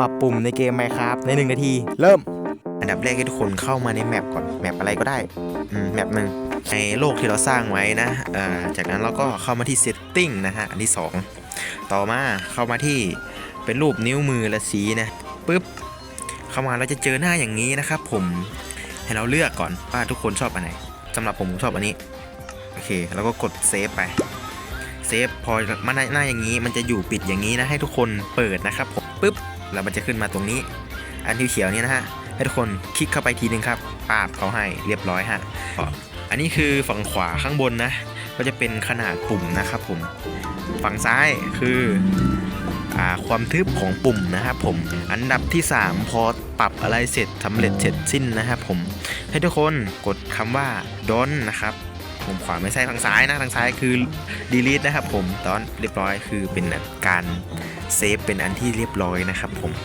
ปรับปุ่มในเกม Minecraft ใน 1 นาที เริ่ม อันดับแรกให้ทุกคนเข้ามาในแมปก่อนแมปอะไรก็ได้อืมแมปหนึ่งในโลกที่เราสร้างไว้นะอ่าจากนั้นเราก็เข้ามาที่ Setting นะฮะอันที่ 2 ต่อมาเข้ามาที่เป็นรูปนิ้วมือและสีนะปึ๊บเข้ามาเราจะเจอหน้าอย่างนี้นะครับผมให้เราเลือกก่อนว่าทุกคนชอบอันไหนสำหรับผมผมชอบอันนี้โอเคแล้วก็กดเซฟไปเซฟพอมาหน้าหน้าอย่างนี้มันจะอยู่ปิดอย่างนี้นะให้ทุกคนเปิดนะครับผมปึ๊บ แล้วมันจะขึ้นมาตรงนี้ อันที่เขียวนี้นะฮะให้ทุกคนคลิกเข้าไปทีนึงครับปาบเขาให้เรียบร้อยฮะอันนี้คือฝั่งขวาข้างบนนะ ก็จะเป็นขนาดปุ่มนะครับผมฝั่งซ้ายคืออความทึบของปุ่มนะครับผมอันดับที่ 3 พอปรับอะไรเสร็จสำเร็จเสร็จสิ้นนะครับผมให้ทุกคนกดคำว่า don นะครับ ผมขวาไม่ใช่ทางซ้ายนะทางซ้ายคือ delete นะครับผมตอนเรียบร้อยคือเป็นการเซฟเป็นอันที่เรียบร้อยนะครับผม